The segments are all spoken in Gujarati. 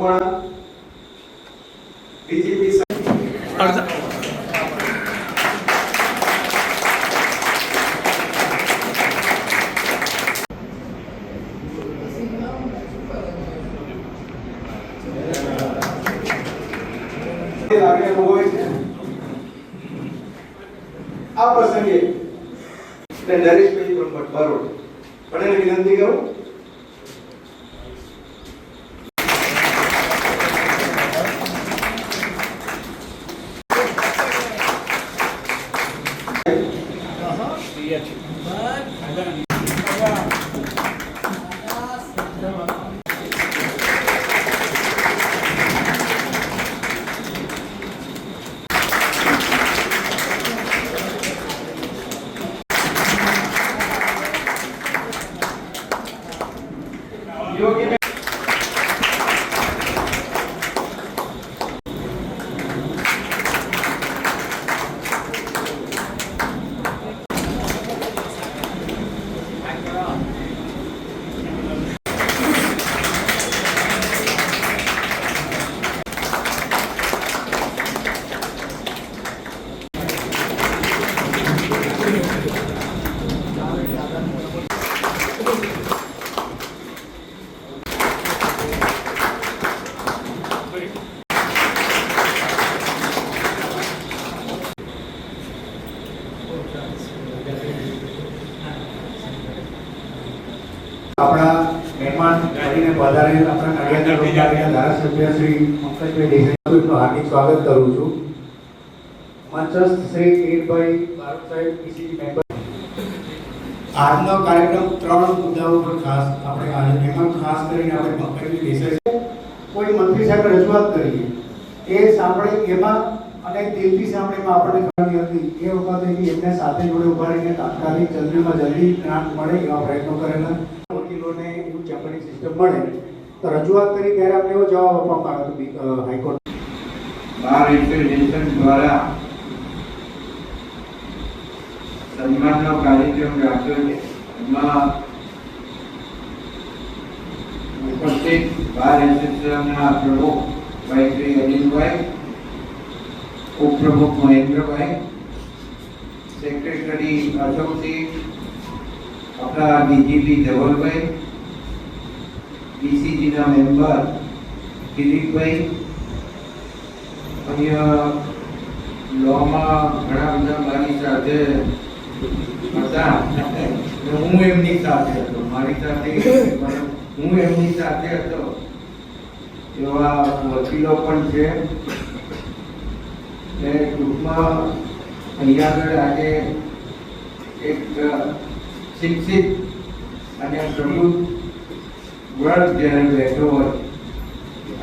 મકવાણા બીજેપી આ પ્રસંગે નરેશભાઈ પણ ભટ્ટ બરોડ પણ એને વિનંતી કરું આપણા કરીને વધારે આપણા નડિયાદ વિભાગના ધારાસભ્ય શ્રી પંકજભાઈ દેસાઈનું હાર્દિક સ્વાગત કરું છું. મંચસ્થ શ્રી કિરીટભાઈ બારોટ સાહેબ પીસીસી મેમ્બર આજનો કાર્યક્રમ ત્રણ મુદ્દાઓ પર ખાસ આપણે એમાં ખાસ કરીને આપણે પંકજભાઈ દેસાઈ કોઈ મંત્રી સાહેબ રજૂઆત કરીએ એ સાંભળે એમાં અને તેલથી એમાં આપણને ખબર હતી? એ વખતે એમને સાથે જોડે ઊભા રહીને તાત્કાલિક જલ્દીમાં જલ્દી ગ્રાન્ટ મળે એવા પ્રયત્નો કરેલા. વકીલોને એવું ચેમ્બરિંગ સિસ્ટમ મળે. તો રજૂઆત કરી ત્યારે આપણે એવો જવાબ આપવામાં આવ્યો હતો હાઈકોર્ટ. બાર ઇન્ટરનેશન દ્વારા સન્માનનો કાર્યક્રમ રાખ્યો છે. એમાં ઉપસ્થિત બાર એસોસિએશનના પ્રમુખ ભાઈ અનિલભાઈ ઉપપ્રમુખ મહેન્દ્રભાઈ સેક્રેટરી અશોકસિંહ આપણા ડીજીપી ધવલભાઈ બીસીજીના મેમ્બર દિલીપભાઈ અહીંયા લોમાં ઘણા બધા મારી સાથે હતા. હું એમની સાથે હતો. મારી સાથે હું એમની સાથે હતો. એવા વકીલો પણ છે. ને ટૂંકમાં અહીંયા આગળ આજે એક શિક્ષિત અને પ્રમુખ વર્ગ જ્યારે બેઠો હોય.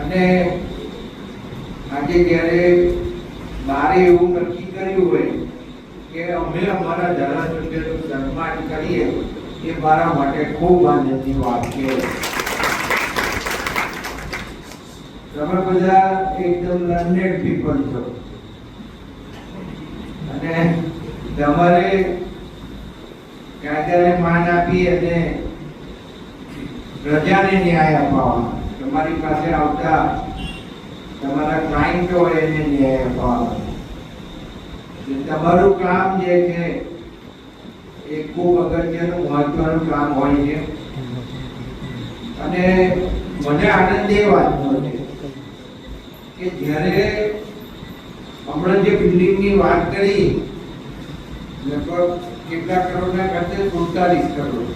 અને આજે જ્યારે મારે એવું નક્કી કર્યું હોય કે અમે અમારા ધારાસભ્યનું સન્માન કરીએ, એ મારા માટે ખૂબ આનંદની વાત છે. તમે બધા એકદમ લર્નેડ પીપલ છો. અને તમારે કાયદાને માન આપી અને પ્રજાને ન્યાય અપાવવાનો. તમારી પાસે આવતા તમારા ક્લાયન્ટ હોય એને ન્યાય અપાવવાનો. તમારું કામ જે છે એ ખૂબ અગત્યનું, મહત્વનું કામ હોય છે. અને મને આનંદ એ વાતનો છે કે જ્યારે હમણાં જે બિલ્ડિંગની વાત કરી, લગભગ કેટલા કરોડના ખર્ચે? સુડતાલીસ કરોડ.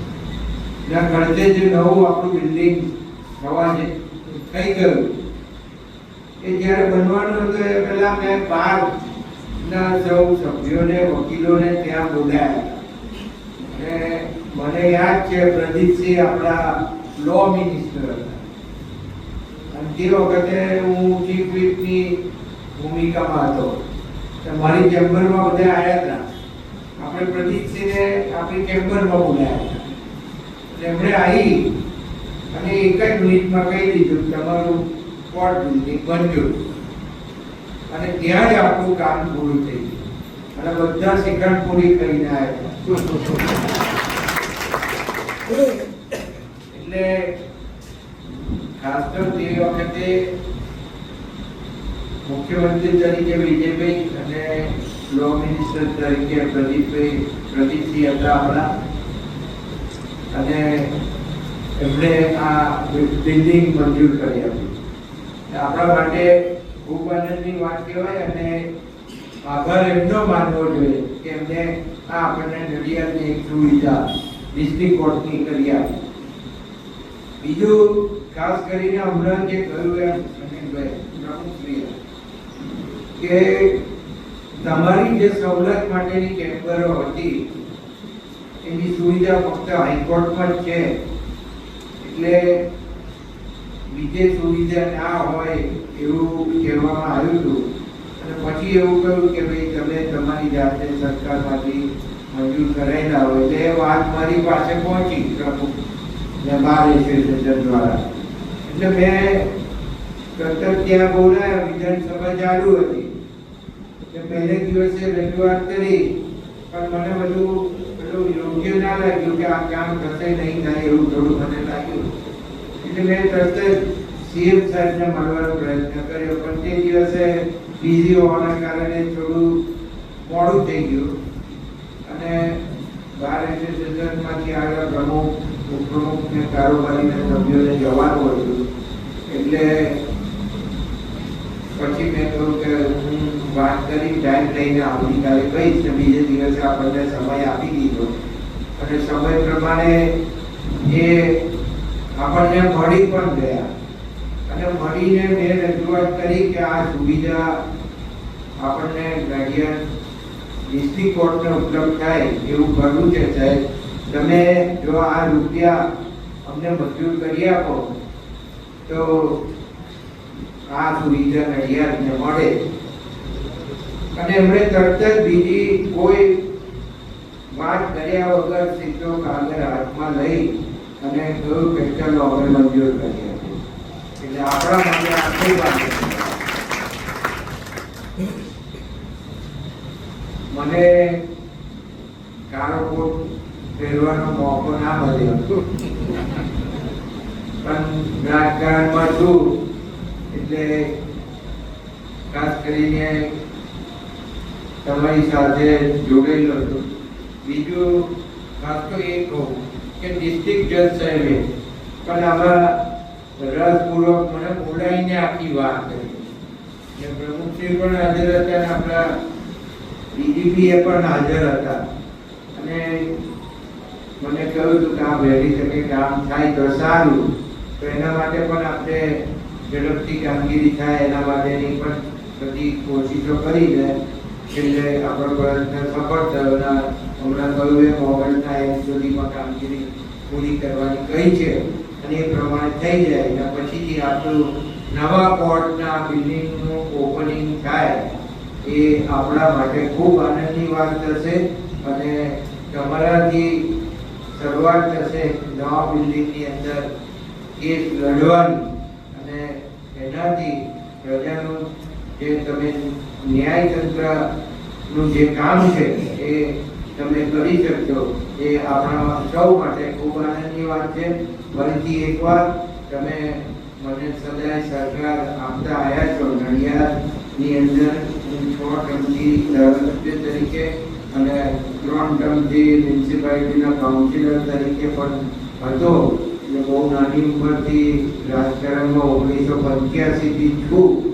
જ્યાં ખર્ચે જે નવું આપણું બિલ્ડિંગ થવા છે થઈ ગયું, એ જ્યારે બનવાનું હતું, એ પહેલાં મેં બાર ના સૌ સભ્યોને, વકીલોને ત્યાં બોલાયા. અને મને યાદ છે, પ્રદીપસિંહ આપણા લો મિનિસ્ટર હતા. અને તે વખતે હું ચીફ whipની ભૂમિકામાં હતો. મારી ચેમ્બરમાં બધા આવ્યા હતા. આપણે પ્રદીપસિંહને આપણી ચેમ્બરમાં બોલાયા હતા. એમણે આવી અને એક જ મિનિટમાં કહી દીધું, તમારું કોર્ટ બિલ્ડિંગ મંજૂર અને ત્યાં જ આપણું કામ પૂરું થઈ ગયું. અને બધા શિખંડ પૂરી કરીને આવ્યા એટલે ખાસ તો તે વખતે મુખ્યમંત્રી તરીકે વિજયભાઈ અને લો મિનિસ્ટર તરીકે પ્રદીપભાઈ, પ્રદીપસિંહ હતા હમણાં અને એમણે આ બિલ્ડિંગ મંજૂર કરી આપી. આપણા માટે ખૂબ આનંદની વાત કહેવાય અને આભાર એમનો માનવો જોઈએ કે એમને આ આપણને નડિયાદની એક સુવિધા ડિસ્ટ્રિક્ટ કોર્ટની કરી આપી. બીજું, ખાસ કરીને હમણાં જે કહ્યું એમ પ્રમુખશ્રીએ કે તમારી જે સવલત માટેની ચેમ્બરો હતી, એની સુવિધા ફક્ત હાઈકોર્ટમાં જ છે. એટલે બીજે સુવિધા ના હોય એવું કહેવામાં આવ્યું હતું. અને પછી એવું કહ્યું કે ભાઈ, તમે તમારી જાતે સરકારમાંથી મંજૂર કરાયેલા હોય. એટલે વાત મારી પાસે પહોંચી પ્રમુખ બાર એસોસિએશન દ્વારા. એટલે મેં જ ત્યાં બોલાયા, વિધાનસભા ચાલુ હતી. એટલે પહેલે દિવસે રજૂઆત કરી, પણ મને બધું પેલું યોગ્ય ના લાગ્યું કે આ કામ થશે નહીં થાય એવું થોડું મને લાગ્યું. એટલે મેં તરત જ સીએમ સાહેબને મળવાનો પ્રયત્ન કર્યો, પણ તે દિવસે બિઝી હોવાના કારણે થોડું મોડું થઈ ગયું. અને બાર એસોસિએશનમાંથી આગળ પ્રમુખ, ઉપપ્રમુખને કારોબારીના સભ્યોને જવાનું હતું. એટલે પછી મેં કહ્યું કે હું વાત કરી ટાઈમ લઈને આવતીકાલે કહીશ ને બીજે દિવસે આપણને સમય આપી દીધો. અને સમય પ્રમાણે એ આપણને મળી પણ ગયા. અને મળીને મેં રજૂઆત કરી કે આ સુવિધા આપણને નડિયાદ ડિસ્ટ્રિક્ટ કોર્ટને ઉપલબ્ધ થાય એવું કરવું છે સાહેબ. તમે જો આ રૂપિયા અમને મંજૂર કરી આપો, તો આ સુવિધા નડિયાદને મળે. અને એમણે તરત જ બીજી કોઈ વાત કર્યા વગર સીધો કાગળ હાથમાં લઈ અને કહ્યું કે ચલો હવે મંજૂર કરીએ. એટલે આપણા માટે આખી વાત મને કાળો કોટ પહેરવાનો મોકો ના મળ્યો. પણ રાજકારણમાં છું, એટલે ખાસ કરીને તમારી સાથે જોડેલો હતો. બીજું ખાસ તો એ કહું કે ડિસ્ટ્રિક્ટ જજ સાહેબે પણ આમાં રસપૂર્વક મને બોલાવીને આખી વાત કરી. ને પ્રમુખશ્રી પણ હાજર હતા અને આપણા ડીજીપી એ પણ હાજર હતા. અને મને કહ્યું હતું કે આ વહેલી તકે કામ થાય તો સારું. તો એના માટે પણ આપણે ઝડપથી કામગીરી થાય, એના માટેની પણ બધી કોશિશો કરી કરીને એટલે આપણો પ્રયત્ન સફળ થયો અને હમણાં કહ્યું એમ ઓગણના એમ સુધીમાં કામગીરી પૂરી કરવાની કહી છે અને એ પ્રમાણે થઈ જાય અને પછીથી આપણું નવા કોર્ટના બિલ્ડિંગનું ઓપનિંગ થાય એ આપણા માટે ખૂબ આનંદની વાત થશે અને તમારાથી શરૂઆત થશે નવા બિલ્ડિંગની અંદર કેસ લડવાની અને એનાથી પ્રજાનું જે તમે ન્યાયતંત્રનું જે કામ છે એ તમે કરી શકજો. એ આપણા સૌ માટે ખૂબ આનંદની વાત છે. ફરીથી એકવાર તમે મને સદાય સહકાર આપતા આવ્યા છો નડિયાદની અંદર. હું છ ટર્મથી ધારાસભ્ય તરીકે અને ત્રણ ટર્મથી મ્યુનિસિપાલિટીના કાઉન્સિલર તરીકે પણ હતો. એટલે બહુ નાની ઉંમરથી રાજકારણમાં ઓગણીસો પંચ્યાસીથી છું.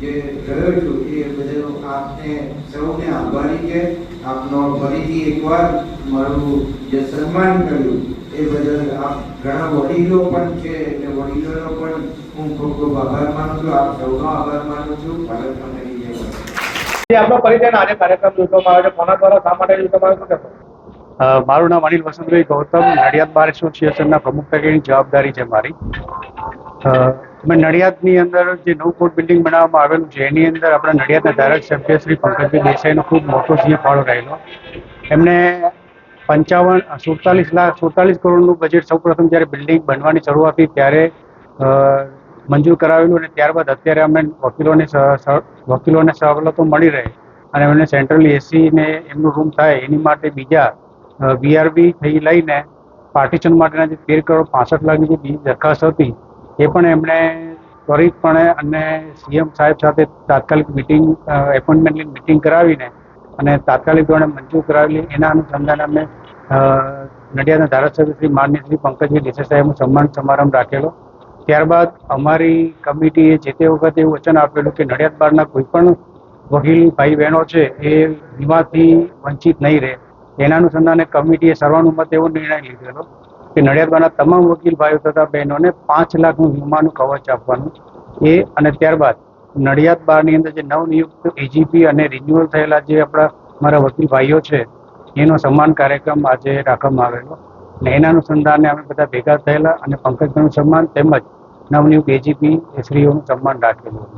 જે રહ્યો છું એ બદલ આપને સૌને આભારી છે. આપનો ફરીથી એકવાર મારું જે સન્માન કર્યું એ બદલ આપ ઘણા વડીલો પણ છે એટલે વડીલોનો પણ હું ખૂબ ખૂબ આભાર માનું છું. આપ સૌનો આભાર માનું છું. ભારત માતાની જય. આપણો પરિચય આજે કાર્યક્રમ યોજવામાં આવે છે કોના દ્વારા શા માટે યોજવામાં આવે છે મારું નામ અનિલ વસંતભાઈ ગૌતમ નડિયાદ બાર એસોસિએશનના પ્રમુખ તરીકેની જવાબદારી છે મારી. અમે નડિયાદની અંદર જે નવું કોર્ટ બિલ્ડિંગ બનાવવામાં આવેલું છે, એની અંદર આપણા નડિયાદના ધારાસભ્ય શ્રી પંકજભાઈ દેસાઈનો ખૂબ મોટો જે ફાળો રહેલો. એમને પંચાવન સુડતાલીસ લાખ, સુડતાલીસ કરોડનું બજેટ સૌપ્રથમ જ્યારે બિલ્ડિંગ બનવાની શરૂઆત થઈ ત્યારે મંજૂર કરાવેલું અને ત્યારબાદ અત્યારે અમે વકીલોને વકીલોને સવલતો મળી રહે અને એમને સેન્ટ્રલ એસીને એમનું રૂમ થાય, એની માટે બીજા વીઆરબી થી લઈને પાર્ટીશન માટેના જે તેર કરોડ પાસઠ લાખની જે બીજી દરખાસ્ત હતી એ પણ એમણે ત્વરિતપણે અને સીએમ સાહેબ સાથે તાત્કાલિક મિટિંગ એપોઇન્ટમેન્ટ લઈને મિટિંગ કરાવીને અને તાત્કાલિક ધોરણે મંજૂર કરાવેલી. એના અનુસંધાને અમે નડિયાદના ધારાસભ્ય શ્રી માન્ય શ્રી પંકજભાઈ દેસાઈ સાહેબનું સન્માન સમારંભ રાખેલો. ત્યારબાદ અમારી કમિટીએ જે તે વખતે એવું વચન આપેલું કે નડિયાદ બારના કોઈ પણ વકીલ ભાઈ બહેનો છે એ વીમાથી વંચિત નહીં રહે. એના અનુસંધાને કમિટીએ સર્વાનુમત એવો નિર્ણય લીધેલો. કે નડિયાદબાના તમામ વકીલ ભાઈઓ તથા બહેનોને પાંચ લાખનું વીમાનું કવચ આપવાનું એ અને ત્યારબાદ નડિયાદ બારની અંદર જે નવનિયુક્ત એજીપી અને રિન્યુઅલ થયેલા જે આપણા મારા વકીલ ભાઈઓ છે, એનો સન્માન કાર્યક્રમ આજે રાખવામાં આવેલો. અને એના અનુસંધાને અમે બધા ભેગા થયેલા અને પંકજભાઈનું સન્માન તેમજ નવનિયુક્ત એજીપી શ્રીઓનું સન્માન રાખેલું.